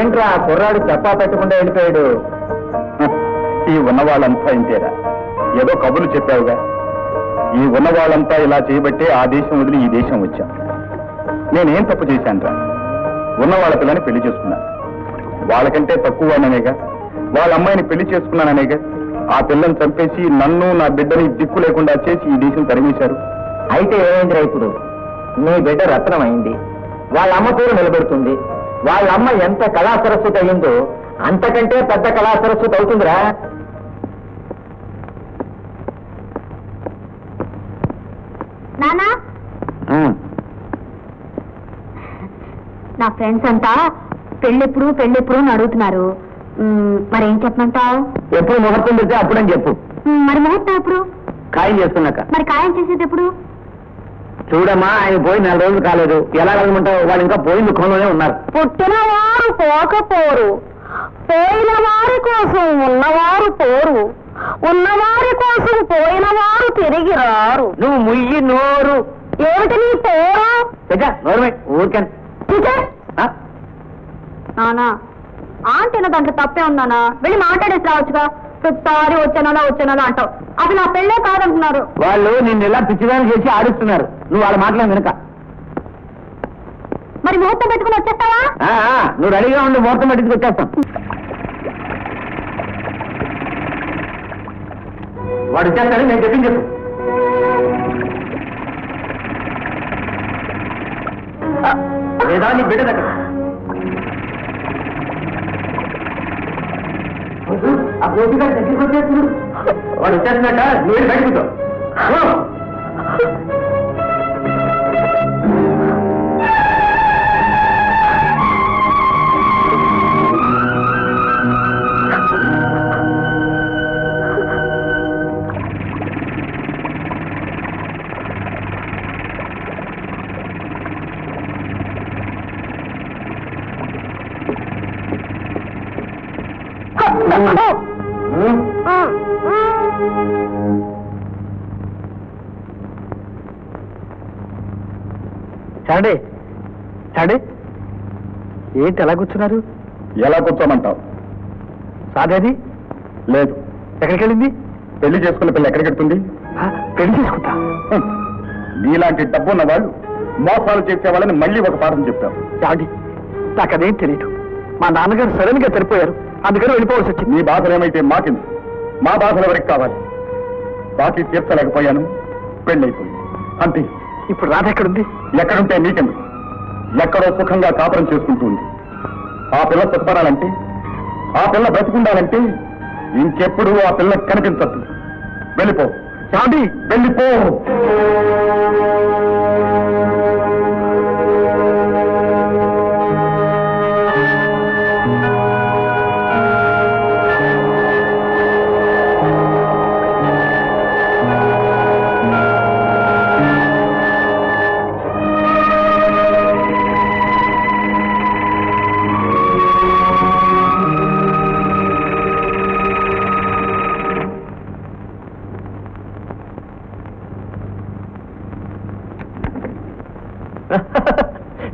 ఇప్పుడేంట్రా ఆ కుర్రాడు చెప్పా పెట్టకుండా వెళ్ళిపోయాడు? ఈ ఉన్నవాళ్ళంతా ఇంతేరా. ఏదో కబుర్లు చెప్పావుగా. ఈ ఉన్నవాళ్ళంతా ఇలా చేయబట్టే ఆ దేశం వదిలి ఈ దేశం వచ్చాం. నేనేం తప్పు చేశానురా? ఉన్నవాళ్ళ పిల్లని పెళ్ళి చేసుకున్నాను వాళ్ళకంటే తక్కువ వాడిననేగా వాళ్ళ అమ్మాయిని పెళ్ళి చేసుకున్నాననేగా. ఆ పిల్లని చంపేసి నన్ను నా బిడ్డని దిక్కు లేకుండా చేసి ఈ దేశం తరిమేశారు. అయితే ఏమైందిరా ఇప్పుడు? నీ బిడ్డ రత్నం అయింది వాళ్ళ అమ్మ పేరు నిలబెడుతుంది. వాళ్ళ అమ్మ ఎంత కళా సరస్వతి అయిందో అంతకంటే పెద్ద కళా సరస్వతి అవుతుందిరా. నానా? నా ఫ్రెండ్స్ అంతా పెళ్ళెప్పుడు పెళ్ళెప్పుడు అని అడుగుతున్నారు. మ్, మరేం చెప్పమంటావు? ఎప్పుడు ముహూర్తం పెడితే అప్పుడని చెప్పు. మరి ముహూర్తం ఎప్పుడు? ఖాయం చేస్తున్నాక. మరి ఖాయం చేసేది ఎప్పుడు? చూడమ్మా ఆయన పోయి నెల రోజులు కాలేదు. ఎలా కలగమంటావు వాళ్ళు ఇంకా పోయి దుఃఖంలోనే ఉన్నారు. పుట్టిన వారు పోకపోరు. పోయిన వారి కోసం ఉన్నవారు పోరు. ఉన్నవారి కోసం పోయిన వారు తిరిగి రారు. నువ్వు ముయ్యి నోరు. ఏమిటి నీ పోరా? నోరుమే ఊరికే. నానా ఆంటీన దాంట్లో తప్పే ఉందానా వెళ్ళి మాట్లాడేసి రావచ్చుగా. ప్రతిసారి వచ్చానలా వచ్చానలా అంటావు. అసలు నా పెళ్ళే కాదంటున్నారు. వాళ్ళు నిన్ను ఇలా పిచ్చిదాన్ని చేసి ఆడిస్తున్నారు. నువ్వు వాళ్ళ మాటలు వెనుక. మరి ముహూర్తం పెట్టుకుని వచ్చేస్తావా? నువ్వు రెడీగా ఉండి ముహూర్తం పట్టించుకు వచ్చేస్తాం. వాడు వచ్చేస్తాడు నేను చెప్పింది చెప్పు. లేదా నీ బిడ్డ దగ్గర. ఆ గోపిగా దగ్గరికి వచ్చేస్తున్నాడు. వాడు వచ్చేస్తున్నట్ట నేను బయటకు చండి చండి ఏంటి ఎలా కూర్చున్నారు? ఎలా కూర్చోమంటావు? సాదేది లేదు. ఎక్కడికి వెళ్ళింది పెళ్ళి చేసుకున్న పిల్ల ఎక్కడికెడుతుంది ఆ, పెళ్ళి చేసుకుంటా. నీలాంటి డబ్బున్న వాళ్ళు మోసాలు చేసే వాళ్ళని మళ్ళీ ఒక పాఠం చెప్తావు చాండి నాకు అదేం తెలియదు మా నాన్నగారు సడన్గా చనిపోయారు. అందుకని వెళ్ళిపోవాల్సి వచ్చింది. నీ బాధలు ఏమైతే మాకింది. మా బాధలు ఎవరికి కావాలి? బాకీ తీర్చలేకపోయాను. పెళ్ళైపోయింది. అంతే. ఇప్పుడు రాధ ఎక్కడుంది? ఎక్కడుంటే నీకెందుకు ఎక్కడో సుఖంగా కాపురం చేసుకుంటూ ఉంది. ఆ పిల్ల సుఖపడాలంటే ఆ పిల్ల బ్రతికుండాలంటే ఇంకెప్పుడు ఆ పిల్ల కనిపించద్దు వెళ్ళిపో. చాండి వెళ్ళిపో.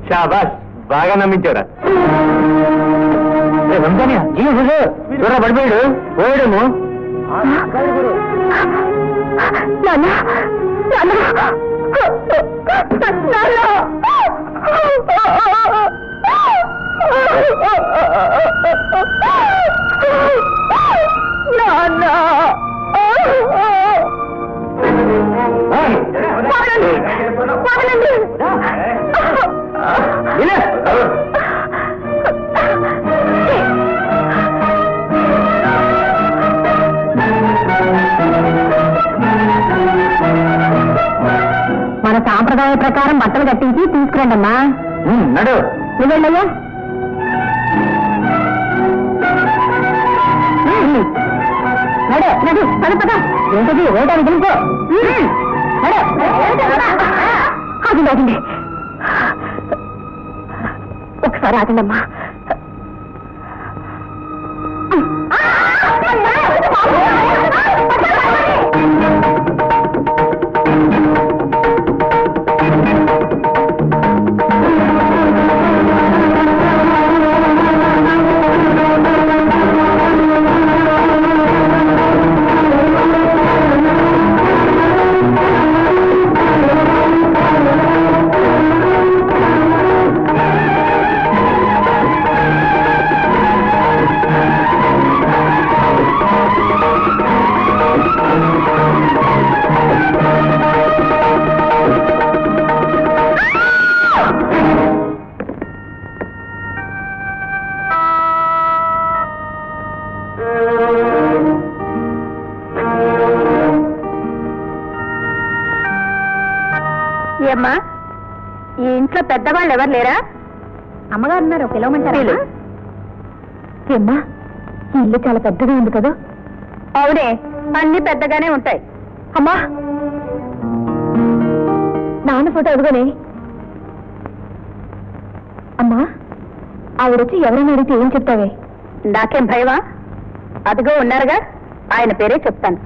షాబాష్ బాగా నమ్మించారా దూరం పడిపోయాడు? పోయాడేమో. నాన్న నాన్న. నాన్న. సాంప్రదాయ ప్రకారం బట్టలు కట్టించి తీసుకురండి అమ్మా నడు. నువ్వెళ్ళయ్యా నడు నడు పద పద. ఏంటది? ఓటాన్ని తెలుసుకో ఆగండి ఒకసారి ఆగండి ఏమ్మా ఈ ఇంట్లో పెద్దవాళ్ళు ఎవరు లేరా? అమ్మగారు ఉన్నారు పిలవమంటారా? ఏమ్మా ఈ ఇల్లు చాలా పెద్దగా ఉంది కదా? అవునే అన్ని పెద్దగానే ఉంటాయి. అమ్మా! నాన్న ఫోటో అదిగోనే అమ్మా ఆవిడొచ్చి ఎవరైనా అడిగితే ఏం చెప్తావే? నాకేం భయమా? అదిగో ఉన్నారుగా ఆయన పేరే చెప్తాను.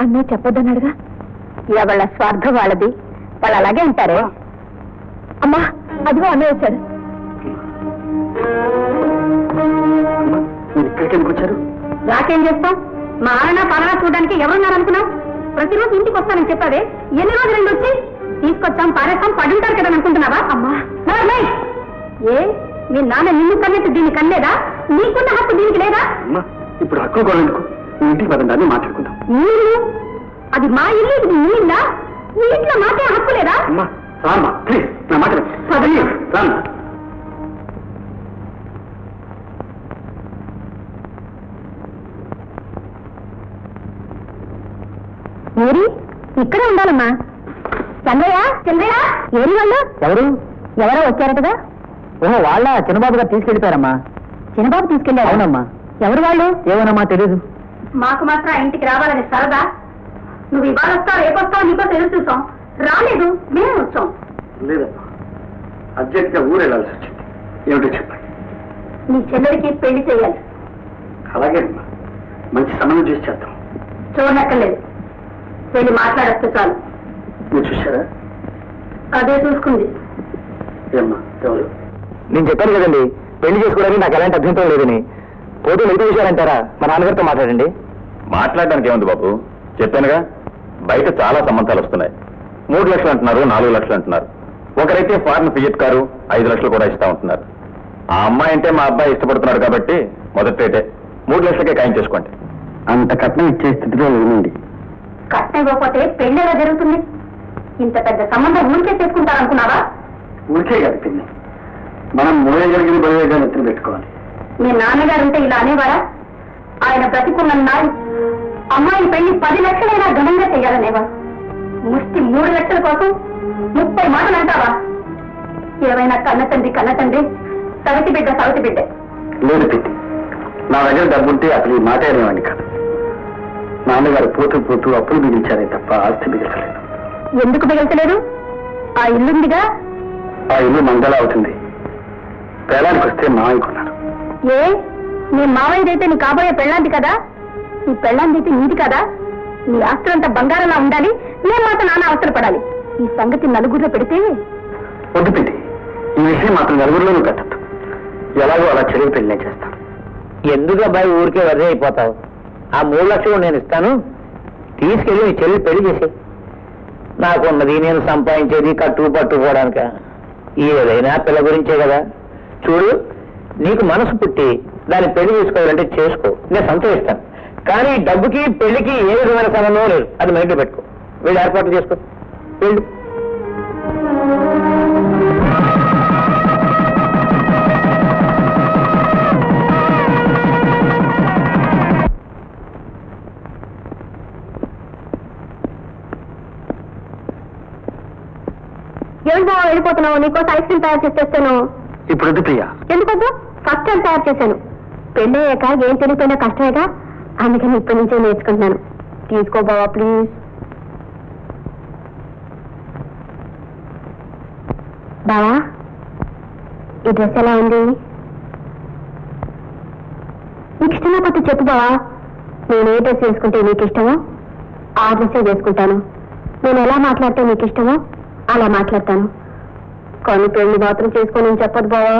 అన్నయ్య చెప్పొద్దన్నాడుగా. ఎవళ్ళ స్వార్థం వాళ్ళది? వాళ్ళు అలాగే అంటారే అమ్మా అదిగో అన్నయ్య వచ్చాడు మీరు ఇక్కడికి ఎందుకు వచ్చారు? రాకేం చేస్తాం మా ఆరణ పాలన చూడడానికి ఎవరున్నారు అనుకున్నావు? ప్రతిరోజు ఇంటికి వస్తానని చెప్పావే. ఎన్ని రోజులు రెండు వచ్చి? తీసుకొచ్చాం పారేస్తాం పడుంటారు కదా అనుకుంటున్నావా? అమ్మా. ఏ? మీ నాన్న నిన్ను కన్నట్టు దీన్ని కన్నేదా నీకున్న హక్కు దీనికి లేదా? అమ్మా ఇప్పుడు హక్కు మీ ఇంటికి పదండి మాట్లాడుకుందాం. ఇల్లు అది మా ఇల్లు ఇది నీ ఇల్లా? ఈ ఇంట్లో మాకే హక్కు లేదా? అమ్మా రామ్మా ప్లీజ్ నా మాట విను. పదండి. రామ్మా. ఏరి ఇక్కడే ఉండాలమ్మా. చంద్రయ్య చంద్రయ్య ఏరి వాళ్ళు? ఎవరు? ఎవరో వచ్చారటగా? ఓహో వాళ్ళ చిన్నబాబు గారు తీసుకెళ్ళిపోయారమ్మా. చిన్నబాబు తీసుకెళ్ళారు? అవునమ్మా. ఎవరు వాళ్ళు? ఏమోనమ్మా తెలీదు. మాకు మాత్రం ఇంటికి రావాలని సరదా. నువ్వు ఇవాళ వస్తావు రేపు వస్తావు నీకో తెలుసు చూసాం రాలేదు మేము వచ్చాం. లేదమ్మా. అర్జెంట్గా ఊరు వెళ్ళాల్సి వచ్చింది. ఏమిటో చెప్పండి. నీ చెల్లెడికి పెళ్ళి చేయాలి. అలాగేనమ్మా. మంచి సమయం చేసి చేద్దాం. చూడనక్కర్లేదు. వెళ్ళి మాట్లాడొస్తే చాలు. మీరు చూసారా అదే చూసుకుంది. ఏమ్మా ఎవరు? నేను చెప్పాను కదండి పెళ్ళి చేసుకోవడానికి నాకు ఎలాంటి అభ్యంతరం లేదని. పోతే మిగతా విషయాలంటారా మా నాన్నగారితో మాట్లాడండి. మాట్లాడడానికి ఏముంది బాబు? చెప్పానుగా? బయట చాలా సంబంధాలు వస్తున్నాయి. మూడు లక్షలు అంటున్నారు నాలుగు లక్షలు అంటున్నారు. ఒకరైతే ఫారెన్ ఫియట్ కారు ఐదు లక్షలు కూడా ఇస్తా ఉంటున్నారు. ఆ అమ్మాయి అంటే మా అబ్బాయి ఇష్టపడుతున్నాడు కాబట్టి మొదటి రేటే. మూడు లక్షలకే ఖాయం చేసుకోండి. అంత కట్నం ఇచ్చే స్థితిలో లేనండి కట్నం ఇవ్వకపోతే పెళ్ళి ఎలా జరుగుతుంది? ఇంత పెద్ద సంబంధం ఊరికే చేసుకుంటారనుకున్నావా? ఊరికే కాదు పిన్ని. మనం మోయగలిగిన బలిగా నెత్తిన పెట్టుకోవాలి. మీ నాన్నగారు ఉంటే ఇలా అనేవారా? ఆయన బ్రతికున్న నాడు అమ్మాయి పెళ్ళి పది లక్షలైనా ఘనంగా చేయాలనేవారు ముష్టి మూడు లక్షల కోసం ముప్పై మాటలు అంటావా? ఏమైనా కన్న తండ్రి కన్న తండ్రి? సవతి బిడ్డ సవతి బిడ్డ. లేదు పిన్ని నా దగ్గర డబ్బుంటే అసలు ఈ మాట అనేవాడిని కాదు. నాన్నగారు పోతూ పోతూ అప్పులు మిగిల్చారే తప్ప ఆస్తి మిగిల్చలేదు. ఎందుకు మిగల్చలేదు? ఆ ఇల్లుందిగా? ఆ ఇల్లు మంగళ అవుతుంది. పేలానికి వస్తే మావయ్యకున్నారు ఏ? నీ మావయ్యదైతే నీ కాబోయే పెళ్ళాంది కదా? నీ పెళ్ళాందైతే నీది కదా? నీ ఆస్తులంతా బంగారంలా ఉండాలి నేను మాత్రం నాన్న అవసరపడాలి. ఈ సంగతి నలుగురిలో పెడితే? వద్దు పిన్ని ఈ విషయం మాత్రం నలుగురిలోనూ పెట్టద్దు. ఎలాగో అలా చెరువు పెళ్ళి చేస్తాను. ఎందుకు అబ్బాయి ఊరికే వర్రే అయిపోతావు? ఆ మూడు లక్షలు నేను ఇస్తాను. తీసుకెళ్ళి నీ చెల్లి పెళ్ళి చేసి నాకున్నది నేను సంపాదించేది కట్టు పట్టుకోవడానిక ఏదైనా పిల్ల గురించే కదా. చూడు నీకు మనసు పుట్టి దాన్ని పెళ్ళి చేసుకోవాలంటే చేసుకో. నేను సంతోషిస్తాను. కానీ డబ్బుకి పెళ్ళికి ఏ విధమైన సంబంధం లేదు. అది మైండ్లో పెట్టుకో. వీళ్ళు ఏర్పాటు చేసుకో. వెళ్ళు. ఏమిటి బావ వెళ్ళిపోతున్నావు? నీకోసం ఐస్ క్రీమ్ తయారు చేసి తెస్తాను ఇప్పుడు ప్రియా. ఎందుకొద్దు? ఫస్ట్ టైం తయారు చేశాను. పెళ్ళి అయ్యాక ఏం తెలియపోయినా కష్టమేగా? అందుకని ఇప్పటి నుంచే నేర్చుకుంటున్నాను. తీసుకో బావా ప్లీజ్ బావా ఈ డ్రెస్ ఎలా ఉంది? నీకు ఇష్టమా కొత్త చెప్పు బావా. నేను ఏ డ్రెస్ వేసుకుంటే నీకు ఇష్టమో ఆ డ్రెస్సే వేసుకుంటాను. నేను ఎలా మాట్లాడితే నీకు ఇష్టమో అలా మాట్లాడతాను. కానీ పెళ్ళి మాత్రం చేసుకోనని చెప్పదు బావా.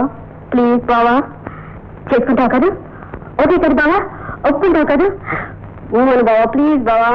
ప్లీజ్ బావా. చేసుకుంటావు కదా? ఓకే కదా బావా? ఒప్పుకుంటావు కదా? ఊమను బావా ప్లీజ్ బావా.